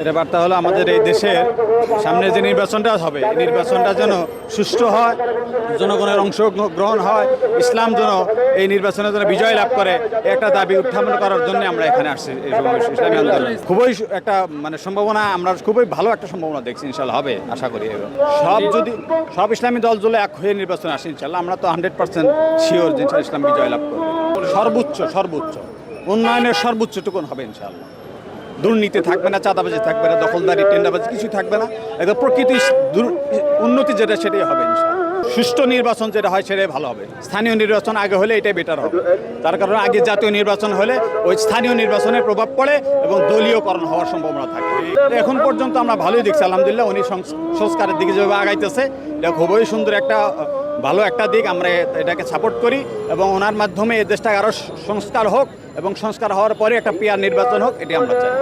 এটা বার্তা হলো আমাদের এই দেশের সামনে যে নির্বাচনটা হবে, এই নির্বাচনটা যেন সুষ্ঠু হয়, জনগণের অংশগ্রহণ হয়, ইসলাম যেন এই নির্বাচনে যেন বিজয় লাভ করে একটা দাবি উত্থাপন করার জন্য আমরা এখানে আসছি ইসলামী আন্দোলন। খুবই একটা মানে সম্ভাবনা, আমরা খুবই ভালো একটা সম্ভাবনা দেখছি ইনশাল্লাহ হবে, আশা করি। সব যদি, সব ইসলামী দল যদি এক হয়ে নির্বাচনে আসে ইনশাল্লাহ আমরা তো হান্ড্রেড পার্সেন্ট শিওর যে ইসলাম বিজয় লাভ করবে। সর্বোচ্চ সর্বোচ্চ, উন্নয়নের সর্বোচ্চ টুকুন হবে ইনশাল্লাহ দুর্নীতি থাকবে না, চাঁদাবাজি থাকবে না, দখলদারি টেন্ডাবাজি কিছু থাকবে না। একদম প্রকৃতি দুর- উন্নতি যেটা, সেটাই হবে। সুষ্ঠু নির্বাচন যেটা হয়, সেটাই ভালো হবে। স্থানীয় নির্বাচন আগে হলে এটাই বেটার হবে। তার কারণে আগে জাতীয় নির্বাচন হলে ওই স্থানীয় নির্বাচনের প্রভাব পড়ে এবং দলীয়করণ হওয়ার সম্ভাবনা থাকে। এখন পর্যন্ত আমরা ভালোই দেখছি, আলহামদুলিল্লাহ, উনি সংস- সংস্কারের দিকে যেভাবে আগাইতেছে, এটা খুবই সুন্দর একটা ভালো একটা দিক, আমরা এটাকে সাপোর্ট করি এবং ওনার মাধ্যমে এই দেশটা আরও সংস্কার হোক এবং সংস্কার হওয়ার পরে একটা পিয়ার নির্বাচন হোক, এটি আমরা চাই।